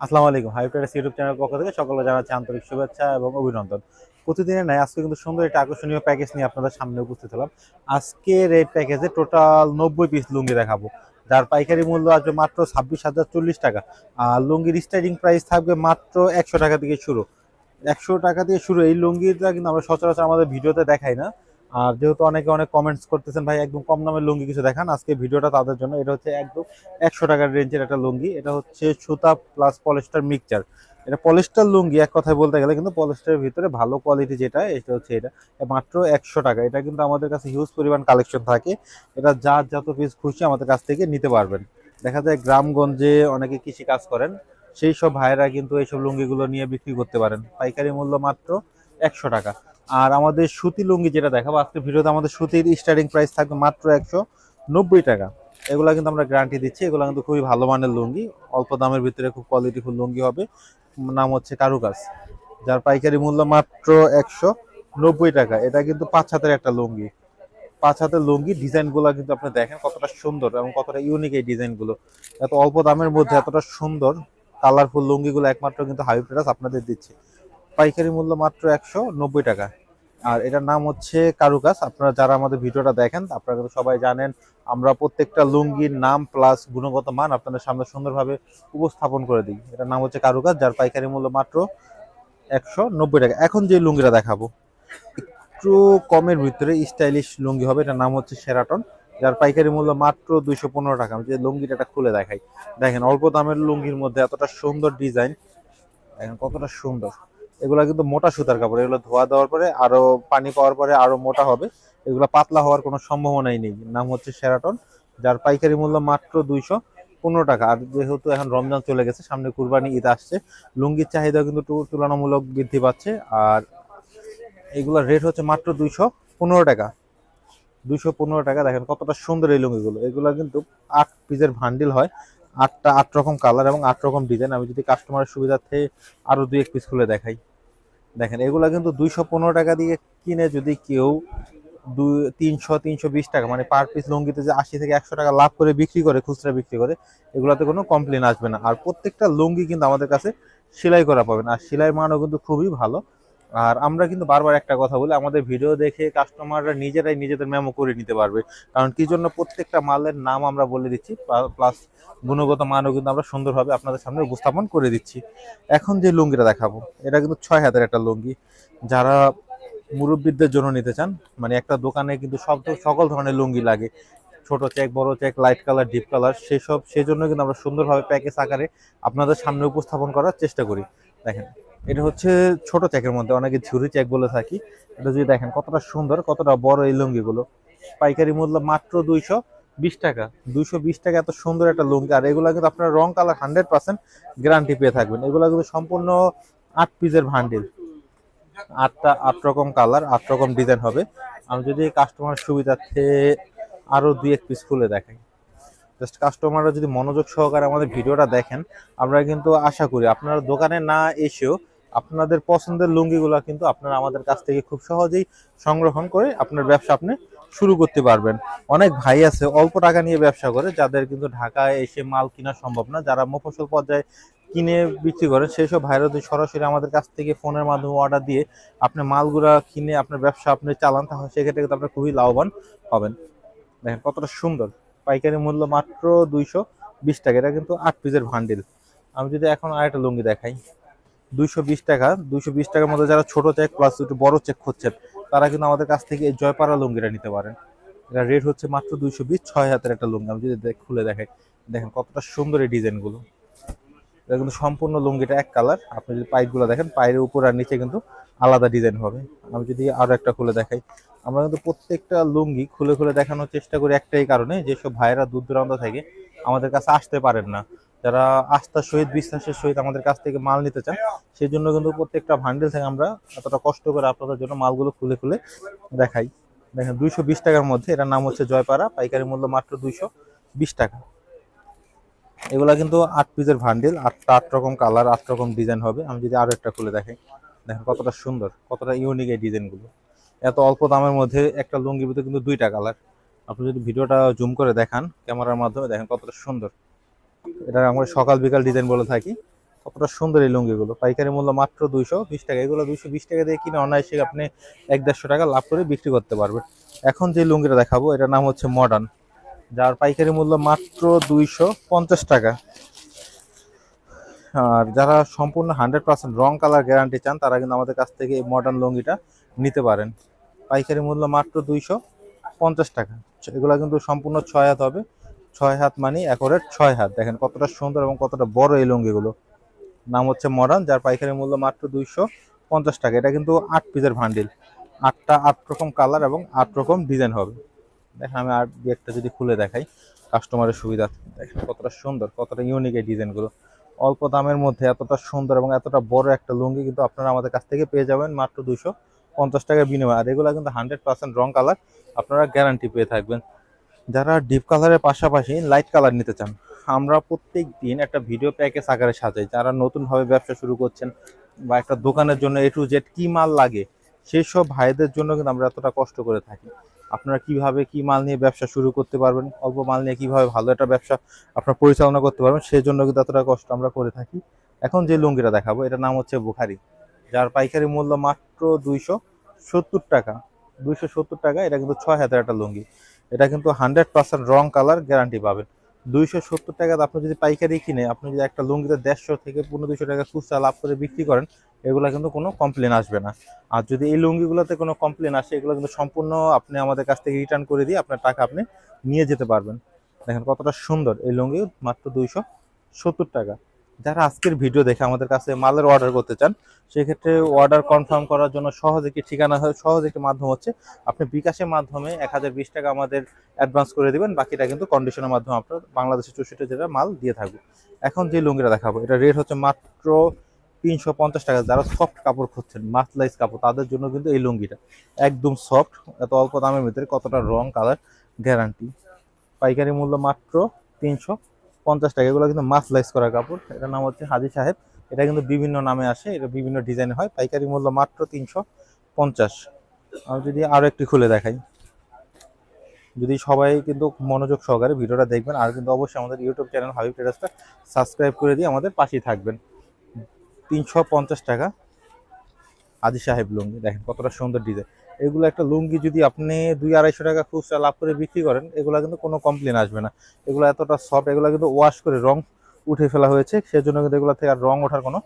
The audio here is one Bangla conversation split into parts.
আসসালামু আলাইকুম হাই প্যারাস ইউটিউব চ্যানেল পক্ষ থেকে সকলে জানাচ্ছি আন্তরিক শুভেচ্ছা এবং অভিনন্দন। প্রতিদিনের নাই আজকে কিন্তু সুন্দর একটা আকর্ষণীয় প্যাকেজ নিয়ে আপনাদের সামনে উপস্থিত হলাম। আজকের এই প্যাকেজে টোটাল নব্বই পিস লুঙ্গি দেখাবো। যার পাইকারি মূল্য আসবে মাত্র ছাব্বিশ হাজার চল্লিশ টাকা। আর লুঙ্গির স্টার্টিং প্রাইস থাকবে মাত্র একশো টাকা থেকে শুরু। একশো টাকা থেকে শুরু, এই লুঙ্গিটা কিন্তু আমরা সচরাচর আমাদের ভিডিওতে দেখাই না। আর যেহেতু অনেকে অনেক কমেন্টস করতেছেন, ভাই, একদম কম দামের লুঙ্গি কিছু দেখান, আজকে ভিডিওটা তাদের জন্য। এটা হচ্ছে একদম একশো টাকার রেঞ্জের একটা লুঙ্গি। এটা হচ্ছে সুতা প্লাস পলিস্টার মিক্সচার এটা পলিস্টার লুঙ্গি এক কথায় বলতে গেলে কিন্তু পলিস্টারের ভিতরে ভালো কোয়ালিটি যেটা, এটা হচ্ছে এটা। মাত্র একশো টাকা। এটা কিন্তু আমাদের কাছে হিউজ পরিমাণ কালেকশন থাকে। এটা যার যত পিস খুশি আমাদের কাছ থেকে নিতে পারবেন। দেখা যায় গ্রামগঞ্জে অনেকে কৃষি কাজ করেন, সেই সব ভাইয়েরা কিন্তু এইসব লুঙ্গিগুলো নিয়ে বিক্রি করতে পারেন। পাইকারি মূল্য মাত্র একশো টাকা। আর আমাদের সুতি লুঙ্গি যেটা দেখাবো, আজকে ভিডিওতে আমাদের সুতির স্টার্টিং প্রাইস থাকবে মাত্র একশো নব্বই টাকা। এগুলো কিন্তু আমরা গ্যারান্টি দিচ্ছি, এগুলো কিন্তু খুবই ভালো মানের লুঙ্গি, অল্প দামের ভিতরে খুব কোয়ালিটিফুল লুঙ্গি হবে। নাম হচ্ছে কারুকাজ, যার পাইকারি মূল্য মাত্র একশো নব্বই টাকা। এটা কিন্তু পাঁচ হাতের একটা লুঙ্গি। পাঁচ হাতের লুঙ্গি ডিজাইনগুলো কিন্তু আপনি দেখেন কতটা সুন্দর এবং কতটা ইউনিক এই ডিজাইনগুলো। এত অল্প দামের মধ্যে এতটা সুন্দর কালারফুল লুঙ্গিগুলো একমাত্র কিন্তু প্লাস আপনাদের দিচ্ছে। পাইকারি মূল্য মাত্র একশো নব্বই টাকা। আর এটার নাম হচ্ছে কারুকাজ। আপনারা যারা আমাদের ভিডিওটা দেখেন, আপনারা কিন্তু সবাই জানেন, আমরা প্রত্যেকটা লুঙ্গির নাম প্লাস গুণগত মান আপনাদের সামনে সুন্দরভাবে উপস্থাপন করে দিই। এটার নাম হচ্ছে কারুকাজ, যার পাইকারি মূল্য মাত্র একশো নব্বই টাকা। এখন যে লুঙ্গিটা দেখাবো, একটু কমের ভিতরে স্টাইলিশ লুঙ্গি হবে। এটার নাম হচ্ছে সেরাটন যার পাইকারি মূল্য মাত্র দুইশো পনেরো টাকা। আমি যে লুঙ্গিটা খুলে দেখাই। দেখেন, অল্প দামের লুঙ্গির মধ্যে এতটা সুন্দর ডিজাইন দেখেন কতটা সুন্দর। এগুলা কিন্তু মোটা সুতার কাপড়, এগুলো ধোয়া দেওয়ার পরে আরও পানি পাওয়ার পরে আরও মোটা হবে। এগুলো পাতলা হওয়ার কোনো সম্ভাবনাই নেই। নাম হচ্ছে সেরাটন যার পাইকারি মূল্য মাত্র দুইশো পনেরো টাকা। আর যেহেতু এখন রমজান চলে গেছে, সামনে কুরবানি ঈদ আসছে, লুঙ্গির চাহিদা কিন্তু তুলনামূলক বৃদ্ধি পাচ্ছে। আর এগুলোর রেট হচ্ছে মাত্র দুইশো পনেরো টাকা। দুইশো পনেরো টাকা, দেখেন কতটা সুন্দর এই লুঙ্গিগুলো। এগুলো কিন্তু আট পিসের ভান্ডিল হয়। আটটা আট রকম কালার এবং আট রকম ডিজাইন আমি যদি কাস্টমারের সুবিধার্থে আরও দুই এক পিস খুলে দেখাই। দেখেন, এগুলো কিন্তু দুইশো পনেরো টাকা দিয়ে কিনে যদি কেউ দুই, তিনশো তিনশো বিশ টাকা মানে পার পিস লুঙ্গিতে যে আশি থেকে একশো টাকা লাভ করে বিক্রি করে, খুচরা বিক্রি করে, এগুলাতে কোনো কমপ্লেন আসবে না। আর প্রত্যেকটা লুঙ্গি কিন্তু আমাদের কাছে সেলাই করা পাবেন। আর সেলাই মানও কিন্তু খুবই ভালো। আর আমরা কিন্তু বারবার একটা কথা বলি, আমাদের ভিডিও দেখে কাস্টমাররা নিজেরাই নিজেদের মেমো করে নিতে পারবে। কারণ কি জন্য প্রত্যেকটা মালের নাম আমরা বলে দিচ্ছি প্লাস গুণগত মানও কিন্তু আমরা সুন্দরভাবে আপনাদের সামনে উপস্থাপন করে দিচ্ছি। এখন যে লুঙ্গিটা দেখাবো, এটা কিন্তু ছয় হাতের একটা লুঙ্গি। যারা মুরব্বীদের জন্য নিতে চান মানে একটা দোকানে কিন্তু সব সকল ধরনের লুঙ্গি লাগে। ছোট চেক বড় check light colour deep colour সেসব সেই জন্য কিন্তু আমরা সুন্দরভাবে প্যাকেজ আকারে আপনাদের সামনে উপস্থাপন করার চেষ্টা করি। দেখেন এটা হচ্ছে ছোট চেকের মধ্যে, অনেকে ঝুরি চেক বলে থাকি। এটা যদি দেখেন কতটা সুন্দর, কতটা বড় এই লুঙ্গিগুলো। পাইকারি মূল্য মাত্র দুইশো বিশ টাকা। দুইশো বিশ টাকা এত সুন্দর একটা লুঙ্গি। আর এগুলো কিন্তু আপনার রং কালার হান্ড্রেড পার্সেন্ট গ্যারান্টি পেয়ে থাকবেন। এগুলো কিন্তু সম্পূর্ণ আট পিসের ভান্ডিল। আটটা আট রকম কালার, আট রকম ডিজাইন হবে। আমি যদি কাস্টমার সুবিধার্থে আরও দুই এক পিস খুলে দেখাই। জাস্ট কাস্টমাররা যদি মনোযোগ সহকারে আমাদের ভিডিওটা দেখেন, আমরা কিন্তু আশা করি আপনারা দোকানে না এসেও আপনাদের পছন্দের লুঙ্গিগুলো কিন্তু আপনারা আমাদের কাছ থেকে খুব সহজেই সংগ্রহণ করে আপনার ব্যবসা আপনি শুরু করতে পারবেন। অনেক ভাই আছে অল্প টাকা নিয়ে ব্যবসা করে, যাদের কিন্তু ঢাকায় এসে মাল কেনা সম্ভব না। যারা মফসল পর্যায়ে কিনে বিক্রি করেন সেই সব ভাইরা সরাসরি আমাদের কাছ থেকে ফোনের মাধ্যমে অর্ডার দিয়ে আপনি মালগুলা কিনে আপনার ব্যবসা আপনি চালান, তাহলে সেক্ষেত্রে কিন্তু আপনি খুবই লাভবান হবেন। দেখেন কতটা সুন্দর। পাইকারি মূল্য মাত্র দুইশো বিশ টাকা। এটা কিন্তু আট পিসের ভান্ডিল আমি যদি এখন আরেকটা লুঙ্গি দেখাই। দুইশো বিশ টাকা, দুইশো বিশ টাকার মধ্যে যারা ছোট চেক প্লাস একটু বড় চেক খুঁজছেন, তারা কিন্তু আমাদের কাছ থেকে জয়পাড়া লুঙ্গিটা নিতে পারেন। এটা রেট হচ্ছে মাত্র দুইশো বিশ, ছয় হাতের একটা লুঙ্গি। আমি যদি খুলে দেখাই, দেখেন কতটা সুন্দর এই ডিজাইনগুলো। এটা কিন্তু সম্পূর্ণ লুঙ্গিটা এক কালার আপনি যদি পাইপগুলো দেখেন পায়ের উপর আর নিচে কিন্তু আলাদা ডিজাইন হবে। আমি যদি আরও একটা খুলে দেখাই, আমরা কিন্তু প্রত্যেকটা লুঙ্গি খুলে খুলে দেখানোর চেষ্টা করি একটাই কারণে, যেসব ভাইয়েরা দূর দূরান্ত থেকে আমাদের কাছে আসতে পারেন না। যারা আস্থার সহিত, বিশ্বাসের সহিত আমাদের কাছ থেকে মাল নিতে চান সেই জন্য কিন্তু প্রত্যেকটা ভান্ডেল থেকে আমরা এতটা কষ্ট করে আপনাদের জন্য মালগুলো খুলে খুলে দেখাই। দেখেন, দুইশো বিশ টাকার মধ্যে, এটার নাম হচ্ছে জয়পাড়া, পাইকারি মূল্য মাত্র দুইশো বিশ টাকা। এগুলা কিন্তু আট পিসের ভান্ডেল আটটা আট রকম কালার আট রকম ডিজাইন হবে। আমি যদি আরও একটা খুলে দেখাই। দেখেন কতটা সুন্দর, কতটা ইউনিক এই ডিজাইনগুলো এত অল্প দামের মধ্যে একটা লুঙ্গির ভিতরে কিন্তু দুইটা কালার আপনি যদি ভিডিওটা জুম করে দেখান, ক্যামেরার মাধ্যমে দেখেন কতটা সুন্দর। এটা আমরা সকাল বিকাল ডিজাইন বলে থাকি। কতটা সুন্দর এই লুঙ্গিগুলো। পাইকারি মূল্য মাত্র দুইশো বিশ টাকা। এগুলো দুইশো বিশ টাকা দিয়ে কিনে অনায়াসে আপনি এক দেড়শো টাকা লাভ করে বিক্রি করতে পারবেন। এখন যে লুঙ্গিটা দেখাবো, এটার নাম হচ্ছে মডার্ন যার পাইকারি মূল্য মাত্র দুইশো পঞ্চাশ টাকা। আর যারা সম্পূর্ণ হান্ড্রেড পার্সেন্ট রং কালার গ্যারান্টি চান, তারা কিন্তু আমাদের কাছ থেকে এই মডার্ন লুঙ্গিটা নিতে পারেন। পাইকারি মূল্য মাত্র দুইশো পঞ্চাশ টাকা। এগুলো কিন্তু সম্পূর্ণ ছয় হাত হবে। ছয় হাত মানে একরের ছয় হাত। দেখেন কতটা সুন্দর এবং কতটা বড় এই লুঙ্গিগুলো। নাম হচ্ছে মডার্ন যার পাইকারি মূল্য মাত্র দুইশো পঞ্চাশ টাকা। এটা কিন্তু আট পিসের ভান্ডিল। আটটা আট রকম কালার এবং আট রকম ডিজাইন হবে। দেখেন আমি আট একটা যদি খুলে দেখাই, কাস্টমারের সুবিধা দেখেন কতটা সুন্দর, কতটা ইউনিক এই ডিজাইনগুলো। অল্প দামের মধ্যে এতটা সুন্দর এবং এতটা বড় একটা লুঙ্গি কিন্তু আপনারা আমাদের কাছ থেকে পেয়ে যাবেন মাত্র দুশো পঞ্চাশ টাকার বিনিময়। আর এগুলো কিন্তু হান্ড্রেড পার্সেন্ট রং কালার। আপনারা গ্যারান্টি পেয়ে থাকবেন। যারা ডিপ কালারের পাশাপাশি লাইট কালার নিতে চান, আমরা প্রত্যেক দিন একটা ভিডিও প্যাকেজ আকারে সাজাই। যারা নতুনভাবে ব্যবসা শুরু করছেন বা একটা দোকানের জন্য এ টু জেড কী মাল লাগে সেই সব ভাইদের জন্য কিন্তু আমরা এতটা কষ্ট করে থাকি। আপনারা কীভাবে কি মাল নিয়ে ব্যবসা শুরু করতে পারবেন, অল্প মাল নিয়ে কীভাবে ভালো একটা ব্যবসা আপনার পরিচালনা করতে পারবেন সেই জন্য কিন্তু এতটা কষ্ট আমরা করে থাকি। এখন যে লুঙ্গিটা দেখাবো, এটার নাম হচ্ছে বুখারি। যার পাইকারি মূল্য মাত্র দুইশো সত্তর টাকা। দুইশো সত্তর টাকা, এটা কিন্তু ছয় হাজার একটা লুঙ্গি। এটা কিন্তু হান্ড্রেড পার্সেন্ট রং কালার গ্যারান্টি পাবেন। দুইশো সত্তর টাকাতে আপনি যদি পাইকারি কিনে, আপনি যদি একটা লুঙ্গিতে দেড়শো থেকে পনেরো দুশো টাকা খুচরা লাভ করে বিক্রি করেন, এগুলো কিন্তু কোনো কমপ্লেন আসবে না। আর যদি এই লুঙ্গিগুলোতে কোনো কমপ্লেন আসে, এগুলো কিন্তু সম্পূর্ণ আপনি আমাদের কাছ থেকে রিটার্ন করে দিয়ে আপনার টাকা আপনি নিয়ে যেতে পারবেন। দেখেন কতটা সুন্দর এই লুঙ্গি, মাত্র দুইশো সত্তর টাকা। যারা আজকের ভিডিও দেখে আমাদের কাছে মালের অর্ডার করতে চান, সেক্ষেত্রে অর্ডার কনফার্ম করার জন্য সহজ একটি ঠিকানা হয় সহজ একটি মাধ্যম হচ্ছে আপনি বিকাশের মাধ্যমে এক হাজার বিশ টাকা আমাদের অ্যাডভান্স করে দিবেন, বাকিটা কিন্তু কন্ডিশনের মাধ্যমে আপনার বাংলাদেশের চৌষট্টি জেলার মাল দিয়ে থাকবে। এখন যে লুঙ্গিটা দেখাবো, এটা রেট হচ্ছে মাত্র তিনশো পঞ্চাশ টাকা। যারা সফট কাপড় খুঁজছেন মাসলাইজ কাপড়, তাদের জন্য কিন্তু এই লুঙ্গিটা একদম সফট এত অল্প দামের ভিতরে কতটা রং কালার গ্যারান্টি পাইকারি মূল্য মাত্র তিনশো পঞ্চাশ টাকা, এগুলো কিন্তু মাসলাইজ করা কাপড়। এটার নাম হচ্ছে হাজি সাহেব। এটা কিন্তু বিভিন্ন নামে আসে, এটা বিভিন্ন ডিজাইন হয়। পাইকারি মূল্য মাত্র তিনশো পঞ্চাশ। আমি যদি আরও একটি খুলে দেখাই। যদি সবাই কিন্তু মনোযোগ সহকারে ভিডিওটা দেখবেন, আর কিন্তু অবশ্যই আমাদের ইউটিউব চ্যানেল হাবিব টেরাসটা সাবস্ক্রাইব করে দিয়ে আমাদের পাশেই থাকবেন। তিনশো পঞ্চাশ টাকা আদি সাহেব লুঙ্গি, দেখেন কতটা সুন্দর ডিজাইন এগুলো একটা লুঙ্গি যদি আপনি দুই আড়াইশো টাকা খুচরা লাভ করে বিক্রি করেন, এগুলো কিন্তু কোনো কমপ্লেন আসবে না। এগুলো এতটা সফট এগুলো কিন্তু ওয়াশ করে রং উঠে ফেলা হয়েছে, সেজন্য কিন্তু এগুলো থেকে আর রং ওঠার কোনো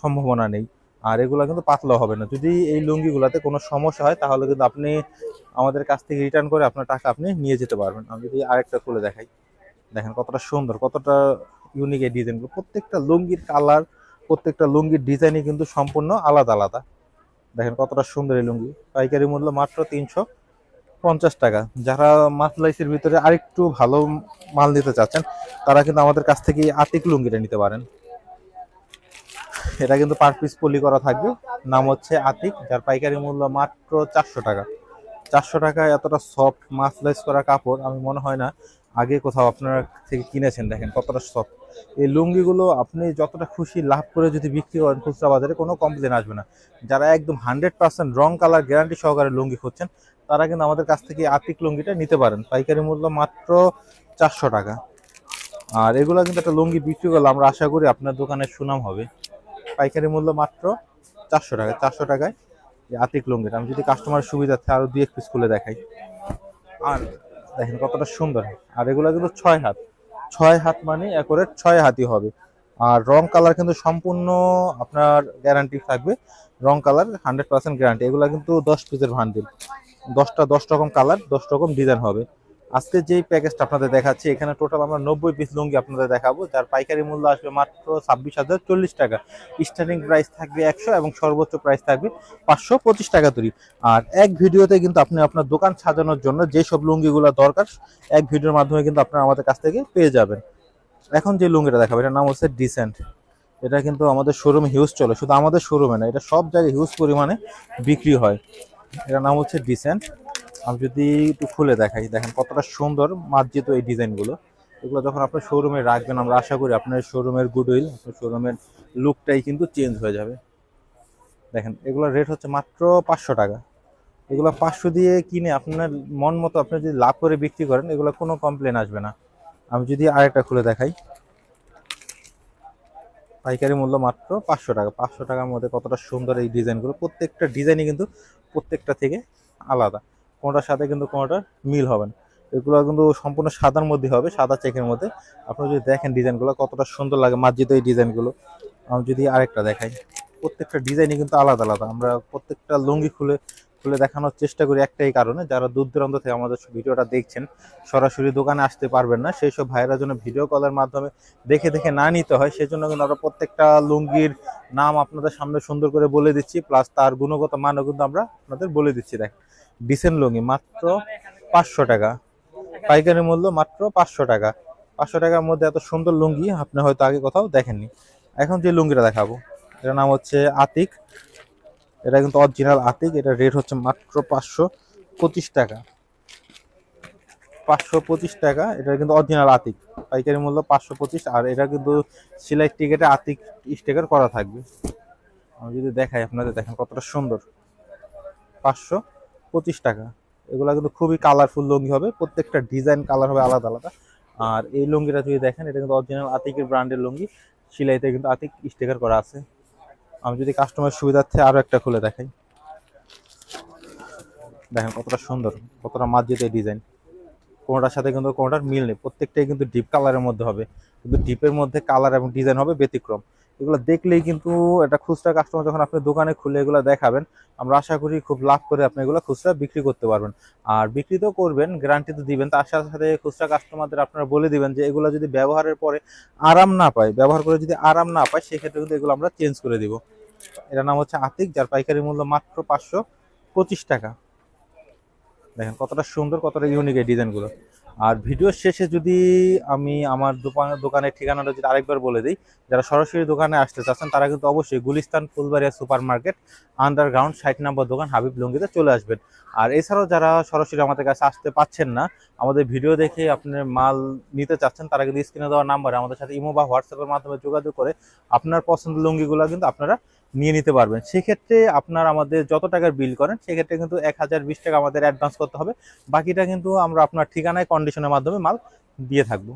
সম্ভাবনা নেই। আর এগুলো কিন্তু পাতলা হবে না। যদি এই লুঙ্গিগুলোতে কোনো সমস্যা হয়, তাহলে কিন্তু আপনি আমাদের কাছ থেকে রিটার্ন করে আপনার টাকা আপনি নিয়ে যেতে পারবেন। আমি যদি আরেকটা খুলে দেখাই। দেখেন কতটা সুন্দর, কতটা ইউনিক এই ডিজাইনগুলো প্রত্যেকটা লুঙ্গির কালার প্রত্যেকটা লুঙ্গির ডিজাইনই কিন্তু সম্পূর্ণ আলাদা আলাদা। দেখেন কতটা সুন্দর এই লুঙ্গি। পাইকারি মূল্য মাত্র তিনশো পঞ্চাশ টাকা। যারা মাসলাইসের ভিতরে আরেকটু ভালো মাল নিতে চাচ্ছেন, তারা কিন্তু আমাদের কাছ থেকে আতিক লুঙ্গিটা নিতে পারেন। এটা কিন্তু পার পিস পলি করা থাকবে। নাম হচ্ছে আতিক, যার পাইকারি মূল্য মাত্র চারশো টাকা। চারশো টাকায় এতটা সফট মাসলাইজ করা কাপড়, আমি মনে হয় না আগে কোথাও আপনার থেকে কিনেছেন, দেখেন কতটা সফট এই লুঙ্গিগুলো আপনি যতটা খুশি লাভ করে যদি বিক্রি করেন খুচরা বাজারে, কোনো কমপ্লেন আসবে না। যারা একদম হান্ড্রেড পার্সেন্ট রং কালার গ্যারান্টি সহকারে লুঙ্গি খুঁজছেন, তারা কিন্তু আমাদের কাছ থেকে আতিক লুঙ্গিটা নিতে পারেন। পাইকারি মূল্য মাত্র চারশো টাকা। আর এগুলো কিন্তু একটা লুঙ্গি বিক্রি করলে আমরা আশা করি আপনার দোকানের সুনাম হবে। পাইকারি মূল্য মাত্র চারশো টাকা, চারশো টাকায় এই আতিক লুঙ্গিটা। আমি যদি কাস্টমারের সুবিধার্থে আরও দুই এক পিস খুলে দেখাই। আর দেখেন কতটা সুন্দর। আর এগুলো কিন্তু ছয় হাত। ছয় হাত মানে একরে ছয় হাতই হবে। আর রং কালার কিন্তু সম্পূর্ণ আপনার গ্যারান্টি থাকবে। রং কালার হান্ড্রেড পার্সেন্ট গ্যারান্টি এগুলো কিন্তু দশ পিসের ভান্ডিল দশটা দশ রকম কালার দশ রকম ডিজাইন হবে। আজকে যেই প্যাকেজটা আপনাদের দেখাচ্ছি, এখানে টোটাল আমরা নব্বই পিস লুঙ্গি আপনাদের দেখাবো, যার পাইকারি মূল্য আসবে মাত্র ছাব্বিশ হাজার চল্লিশ টাকা। স্টার্টিং প্রাইস থাকবে একশো এবং সর্বোচ্চ প্রাইস থাকবে পাঁচশো পঁচিশ টাকা তৈরি আর এক ভিডিওতে কিন্তু আপনি আপনার দোকান সাজানোর জন্য যেসব লুঙ্গিগুলো দরকার, এক ভিডিওর মাধ্যমে কিন্তু আপনারা আমাদের কাছ থেকে পেয়ে যাবেন। এখন যে লুঙ্গিটা দেখাবো, এটার নাম হচ্ছে ডিসেন্ট এটা কিন্তু আমাদের শোরুমে হিউজ চলে, শুধু আমাদের শোরুমে না, এটা সব জায়গায় হিউজ পরিমাণে বিক্রি হয়। এটার নাম হচ্ছে ডিসেন্ট আমি যদি একটু খুলে দেখাই, দেখেন কতটা সুন্দর মার্জিত এই ডিজাইনগুলো। এগুলো যখন আপনার শোরুমে রাখবেন, আমরা আশা করি আপনার শোরুমের গুডউইল আপনার শোরুমের লুকটাই কিন্তু চেঞ্জ হয়ে যাবে। দেখেন, এগুলোর রেট হচ্ছে মাত্র পাঁচশো টাকা। এগুলো পাঁচশো দিয়ে কিনে আপনার মন মতো আপনি যদি লাভ করে বিক্রি করেন, এগুলো কোনো কমপ্লেন আসবে না। আমি যদি আরেকটা খুলে দেখাই। পাইকারি মূল্য মাত্র পাঁচশো টাকা। পাঁচশো টাকার মধ্যে কতটা সুন্দর এই ডিজাইনগুলো, প্রত্যেকটা ডিজাইনই কিন্তু প্রত্যেকটা থেকে আলাদা। কোনোটার সাথে কিন্তু কোনোটার মিল হবে না। এগুলো কিন্তু সম্পূর্ণ সাদার মধ্যে হবে, সাদা চেকের মধ্যে। আপনারা যদি দেখেন ডিজাইনগুলো, কতটা সুন্দর লাগে মার্জিত এই ডিজাইনগুলো। আমি যদি আরেকটা দেখাই, প্রত্যেকটা ডিজাইনই কিন্তু আলাদা আলাদা। আমরা প্রত্যেকটা লুঙ্গি খুলে খুলে দেখানোর চেষ্টা করি একটাই কারণে। যারা দূর দূরান্ত থেকে আমাদের ভিডিওটা দেখছেন, সরাসরি দোকানে আসতে পারবেন না। সেই সব ভাইয়েরা জন্য ভিডিও কলের মাধ্যমে দেখে দেখে না নিতে হয়, সেজন্য কিন্তু আমরা প্রত্যেকটা লুঙ্গির নাম আপনাদের সামনে সুন্দর করে বলে দিচ্ছি, প্লাস তার গুণগত মানও কিন্তু আমরা আপনাদের বলে দিচ্ছি। দেখ ডিসেন্ট লুঙ্গি মাত্র পাঁচশো টাকা। পাইকারি মূল্য মাত্র পাঁচশো টাকা। পাঁচশো টাকার মধ্যে এত সুন্দর লুঙ্গি আপনি হয়তো আগে কোথাও দেখেননি। এখন যে লুঙ্গিটা দেখাবো এটার নাম হচ্ছে আতিক। এটা কিন্তু অরিজিনাল আতিক এটা রেট হচ্ছে মাত্র পাঁচশো পঁচিশ টাকা। পাঁচশো পঁচিশ টাকা এটা কিন্তু অরিজিনাল আতিক। পাইকারি মূল্য পাঁচশো পঁচিশ আর এটা কিন্তু সিলাই টিকেটে আতিক স্টিকার করা থাকবে। আমি যদি দেখাই আপনাদের দেখেন কতটা সুন্দর। পাঁচশো পঁচিশ টাকা। এগুলো কিন্তু খুবই কালারফুল লুঙ্গি হবে, প্রত্যেকটা ডিজাইন কালার হবে আলাদা আলাদা। আর এই লুঙ্গিটা যদি দেখেন, এটা কিন্তু অরিজিনাল আতিকের ব্র্যান্ডের লুঙ্গি। সিলাইতে কিন্তু আতিক স্টিকার করা আছে। আমি যদি কাস্টমার সুবিধার্থে আরও একটা খুলে দেখাই। দেখেন কতটা সুন্দর, কতটা এই ডিজাইন কোনোটার সাথে কিন্তু কোনোটার মিল নেই। প্রত্যেকটাই কিন্তু ডিপ কালারের মধ্যে হবে। কিন্তু ডিপের মধ্যে কালার এবং ডিজাইন হবে ব্যতিক্রম। এগুলো দেখলেই কিন্তু এটা খুচরা কাস্টমার যখন আপনি দোকানে খুলে এগুলো দেখাবেন, আমরা আশা করি খুব লাভ করে আপনি এগুলো খুচরা বিক্রি করতে পারবেন। আর বিক্রি তো করবেন গ্যারান্টি তো দিবেন, তার সাথে সাথে খুচরা কাস্টমারদের আপনারা বলে দিবেন যে এগুলো যদি ব্যবহারের পরে আরাম না পায়, ব্যবহার করে যদি আরাম না পায়, সেক্ষেত্রে কিন্তু এগুলো আমরা চেঞ্জ করে দিব। এটার নাম হচ্ছে আতিক যার পাইকারি মূল্য মাত্র পাঁচশো পঁচিশ টাকা। দেখেন কতটা সুন্দর, কতটা ইউনিক এই ডিজাইনগুলো আর ভিডিওর শেষে যদি আমি আমার দোকান, দোকানের ঠিকানাটা যদি আরেকবার বলে দিই, যারা সরাসরি দোকানে আসতে চাচ্ছেন, তারা কিন্তু অবশ্যই Gulistan Fulbaria super market underground ষাট নম্বর দোকান হাবিব লুঙ্গিতে চলে আসবেন। আর এছাড়াও যারা সরাসরি আমাদের কাছে আসতে পাচ্ছেন না, আমাদের ভিডিও দেখে আপনার মাল নিতে চাচ্ছেন, তারা কিন্তু স্ক্রিনে দেওয়া নাম্বারে আমাদের সাথে ইমো বা হোয়াটসঅ্যাপের মাধ্যমে যোগাযোগ করে আপনার পছন্দের লুঙ্গিগুলো কিন্তু আপনারা নিয়ে নিতে পারবেন। সেক্ষেত্রে আপনার আমাদের যত টাকার বিল করেন, সেক্ষেত্রে কিন্তু এক হাজার বিশ টাকা আমাদের অ্যাডভান্স করতে হবে। বাকিটা কিন্তু আমরা আপনার ঠিকানায় কন্ডিশনের মাধ্যমে মাল দিয়ে থাকব।